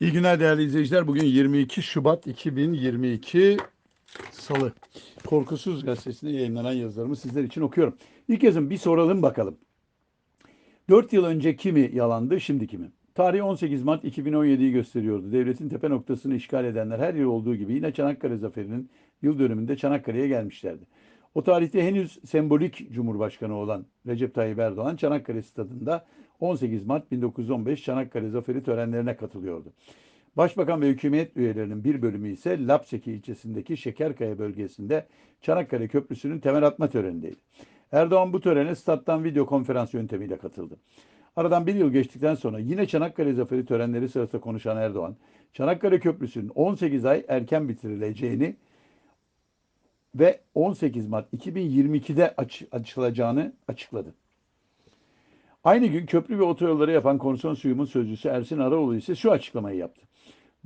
İyi günler değerli izleyiciler. Bugün 22 Şubat 2022 Salı. Korkusuz gazetesinde yayınlanan yazılarımı sizler için okuyorum. İlk yazım bir soralım bakalım. 4 yıl önce kimi yalandı, şimdi kimi? Tarih 18 Mart 2017'yi gösteriyordu. Devletin tepe noktasını işgal edenler her yıl olduğu gibi yine Çanakkale Zaferi'nin yıl dönümünde Çanakkale'ye gelmişlerdi. O tarihte henüz sembolik Cumhurbaşkanı olan Recep Tayyip Erdoğan Çanakkale Stadı'nda 18 Mart 1915 Çanakkale Zaferi törenlerine katılıyordu. Başbakan ve hükümet üyelerinin bir bölümü ise Lapseki ilçesindeki Şekerkaya bölgesinde Çanakkale Köprüsü'nün temel atma törenindeydi. Erdoğan bu törene stat'tan video konferans yöntemiyle katıldı. Aradan bir yıl geçtikten sonra yine Çanakkale Zaferi törenleri sırasında konuşan Erdoğan, Çanakkale Köprüsü'nün 18 ay erken bitirileceğini ve 18 Mart 2022'de aç, açılacağını açıkladı. Aynı gün köprü ve otoyolları yapan konsorsiyumun sözcüsü Ersin Araoğlu ise şu açıklamayı yaptı.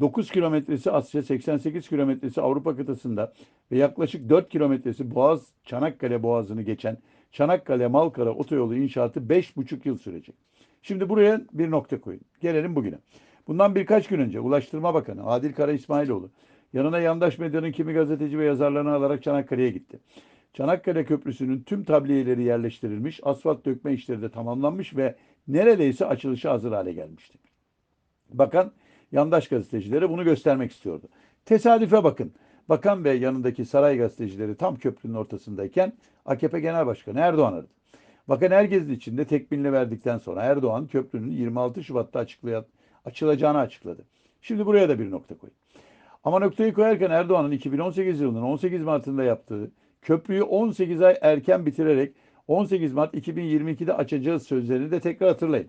9 kilometresi Asya, 88 kilometresi Avrupa kıtasında ve yaklaşık 4 kilometresi Boğaz, Çanakkale Boğazı'nı geçen Çanakkale-Malkara otoyolu inşaatı 5,5 yıl sürecek. Şimdi buraya bir nokta koyun. Gelelim bugüne. Bundan birkaç gün önce Ulaştırma Bakanı Adil Kara İsmailoğlu yanına yandaş medyanın kimi gazeteci ve yazarlarını alarak Çanakkale'ye gitti. Çanakkale Köprüsü'nün tüm tabliyeleri yerleştirilmiş, asfalt dökme işleri de tamamlanmış ve neredeyse açılışa hazır hale gelmişti. Bakan yandaş gazetecilere bunu göstermek istiyordu. Tesadüfe bakın. Bakan ve yanındaki saray gazetecileri tam köprünün ortasındayken AKP Genel Başkanı Erdoğan aradı. Bakan herkesin içinde tekbinle verdikten sonra Erdoğan köprünün 26 Şubat'ta açıklayan, açılacağını açıkladı. Şimdi buraya da bir nokta koyun. Ama noktayı koyarken Erdoğan'ın 2018 yılının 18 Mart'ında yaptığı köprüyü 18 ay erken bitirerek 18 Mart 2022'de açacağız sözlerini de tekrar hatırlayın.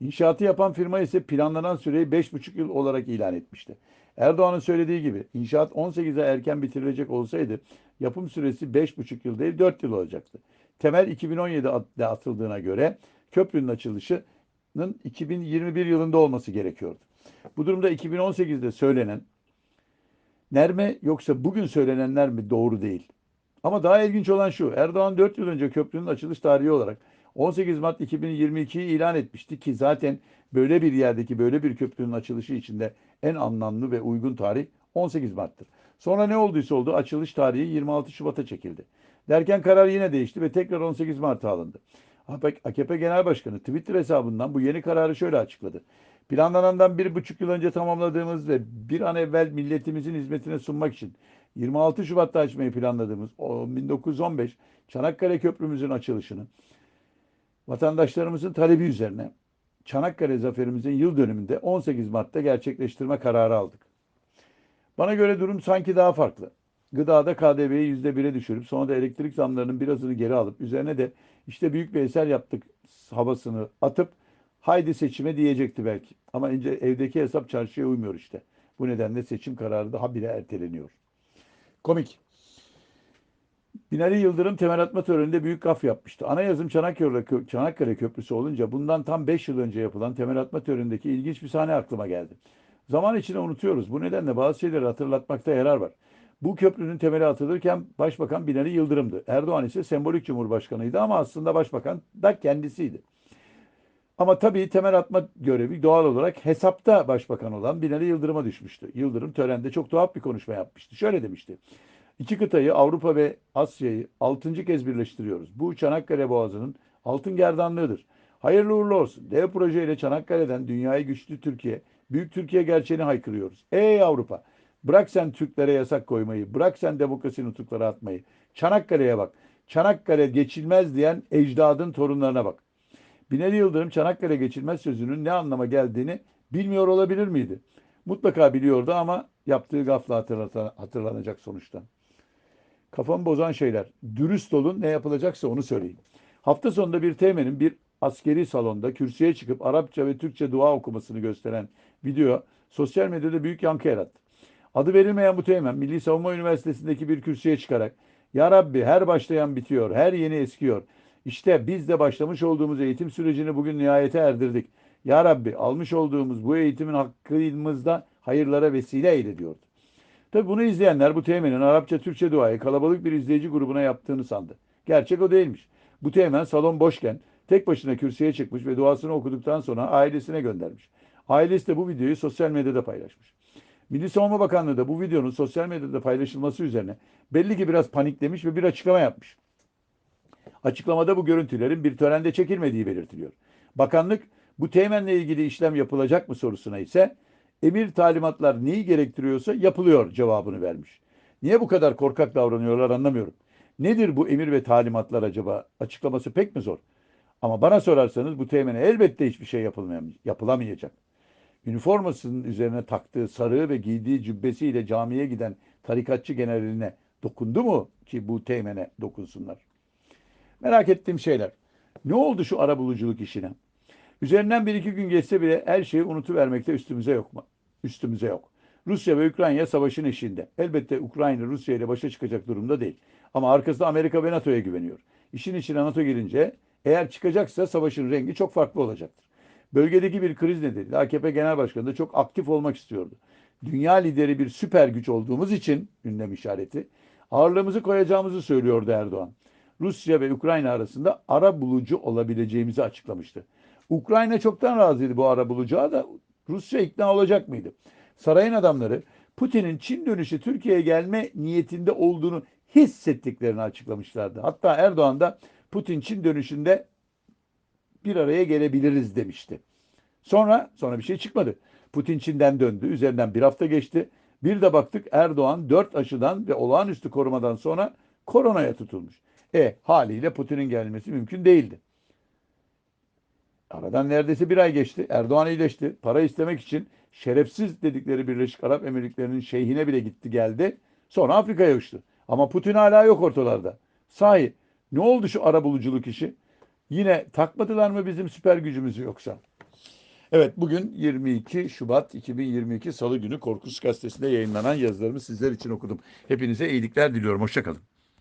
İnşaatı yapan firma ise planlanan süreyi 5,5 yıl olarak ilan etmişti. Erdoğan'ın söylediği gibi inşaat 18 ay erken bitirilecek olsaydı yapım süresi 5,5 yıl değil 4 yıl olacaktı. Temel 2017'de atıldığına göre köprünün açılışının 2021 yılında olması gerekiyordu. Bu durumda 2018'de söylenen Nerme yoksa bugün söylenenler mi doğru değil. Ama daha ilginç olan şu. Erdoğan 4 yıl önce köprünün açılış tarihi olarak 18 Mart 2022'yi ilan etmişti ki zaten böyle bir yerdeki böyle bir köprünün açılışı içinde en anlamlı ve uygun tarih 18 Mart'tır. Sonra ne olduysa oldu açılış tarihi 26 Şubat'a çekildi. Derken karar yine değişti ve tekrar 18 Mart'a alındı. AKP Genel Başkanı Twitter hesabından bu yeni kararı şöyle açıkladı. Planlanandan bir buçuk yıl önce tamamladığımız ve bir an evvel milletimizin hizmetine sunmak için 26 Şubat'ta açmayı planladığımız o 1915 Çanakkale Köprümüzün açılışını vatandaşlarımızın talebi üzerine Çanakkale zaferimizin yıl dönümünde 18 Mart'ta gerçekleştirme kararı aldık. Bana göre durum sanki daha farklı. Gıdada KDV'yi %1'e düşürüp sonra da elektrik zamlarının birazını geri alıp üzerine de işte büyük bir eser yaptık havasını atıp haydi seçime diyecekti belki. Ama önce evdeki hesap çarşıya uymuyor işte. Bu nedenle seçim kararı daha bile erteleniyor. Komik. Binali Yıldırım temel atma töreninde büyük gaf yapmıştı. Ana yazım Çanakkale, Çanakkale Köprüsü olunca bundan tam 5 yıl önce yapılan temel atma törenindeki ilginç bir sahne aklıma geldi. Zaman içinde unutuyoruz. Bu nedenle bazı şeyleri hatırlatmakta yarar var. Bu köprünün temeli atılırken Başbakan Binali Yıldırım'dı. Erdoğan ise sembolik cumhurbaşkanıydı ama aslında başbakan da kendisiydi. Ama tabii temel atma görevi doğal olarak hesapta başbakan olan Binali Yıldırım'a düşmüştü. Yıldırım törende çok tuhaf bir konuşma yapmıştı. Şöyle demişti. İki kıtayı Avrupa ve Asya'yı altıncı kez birleştiriyoruz. Bu Çanakkale Boğazı'nın altın gerdanlığıdır. Hayırlı uğurlu olsun. Dev projeyle Çanakkale'den dünyayı güçlü Türkiye, büyük Türkiye gerçeğini haykırıyoruz. Ey Avrupa! Bırak sen Türklere yasak koymayı, bırak sen demokrasi nutukları atmayı. Çanakkale'ye bak. Çanakkale geçilmez diyen ecdadın torunlarına bak. Binali Yıldırım Çanakkale geçilmez sözünün ne anlama geldiğini bilmiyor olabilir miydi? Mutlaka biliyordu ama yaptığı gafla hatırlanacak sonuçta. Kafamı bozan şeyler. Dürüst olun ne yapılacaksa onu söyleyin. Hafta sonunda bir teğmenin bir askeri salonda kürsüye çıkıp Arapça ve Türkçe dua okumasını gösteren video sosyal medyada büyük yankı yarattı. Adı verilmeyen bu teğmen Milli Savunma Üniversitesi'ndeki bir kürsüye çıkarak Ya Rabbi her başlayan bitiyor, her yeni eskiyor. İşte biz de başlamış olduğumuz eğitim sürecini bugün nihayete erdirdik. Ya Rabbi almış olduğumuz bu eğitimin hakkımızda hayırlara vesile eyle diyordu. Tabi bunu izleyenler bu teğmenin Arapça Türkçe duayı kalabalık bir izleyici grubuna yaptığını sandı. Gerçek o değilmiş. Bu teğmen salon boşken tek başına kürsüye çıkmış ve duasını okuduktan sonra ailesine göndermiş. Ailesi de bu videoyu sosyal medyada paylaşmış. Milli Savunma Bakanlığı da bu videonun sosyal medyada paylaşılması üzerine belli ki biraz paniklemiş ve bir açıklama yapmış. Açıklamada bu görüntülerin bir törende çekilmediği belirtiliyor. Bakanlık bu teğmenle ilgili işlem yapılacak mı sorusuna ise emir talimatlar neyi gerektiriyorsa yapılıyor cevabını vermiş. Niye bu kadar korkak davranıyorlar anlamıyorum. Nedir bu emir ve talimatlar acaba? Açıklaması pek mi zor? Ama bana sorarsanız bu teğmene elbette hiçbir şey yapılamayacak. Üniformasının üzerine taktığı sarığı ve giydiği cübbesiyle camiye giden tarikatçı generaline dokundu mu ki bu teğmene dokunsunlar? Merak ettiğim şeyler. Ne oldu şu arabuluculuk işine? Üzerinden bir iki gün geçse bile her şeyi unutuvermekte üstümüze yok mu? Üstümüze yok. Rusya ve Ukrayna savaşın eşiğinde. Elbette Ukrayna Rusya ile başa çıkacak durumda değil. Ama arkasında Amerika ve NATO'ya güveniyor. İşin içine NATO girince eğer çıkacaksa savaşın rengi çok farklı olacaktır. Bölgedeki bir kriz nedeniyle AKP Genel Başkanı da çok aktif olmak istiyordu. Dünya lideri bir süper güç olduğumuz için gündem işareti ağırlığımızı koyacağımızı söylüyordu Erdoğan. Rusya ve Ukrayna arasında ara bulucu olabileceğimizi açıklamıştı. Ukrayna çoktan razıydı bu ara bulacağı da Rusya ikna olacak mıydı? Sarayın adamları Putin'in Çin dönüşü Türkiye'ye gelme niyetinde olduğunu hissettiklerini açıklamışlardı. Hatta Erdoğan da Putin Çin dönüşünde bir araya gelebiliriz demişti. Sonra sonra bir şey çıkmadı. Putin Çin'den döndü. Üzerinden bir hafta geçti. Bir de baktık Erdoğan dört aşıdan ve olağanüstü korumadan sonra koronaya tutulmuş. E haliyle Putin'in gelmesi mümkün değildi. Aradan neredeyse bir ay geçti. Erdoğan iyileşti. Para istemek için şerefsiz dedikleri Birleşik Arap Emirlikleri'nin şeyhine bile gitti geldi. Sonra Afrika'ya uçtu. Ama Putin hala yok ortalarda. Sahi ne oldu şu ara buluculuk işi? Yine takmadılar mı bizim süper gücümüzü yoksa? Evet bugün 22 Şubat 2022 Salı günü Korkusuz Gazetesi'nde yayınlanan yazılarımı sizler için okudum. Hepinize iyilikler diliyorum. Hoşçakalın.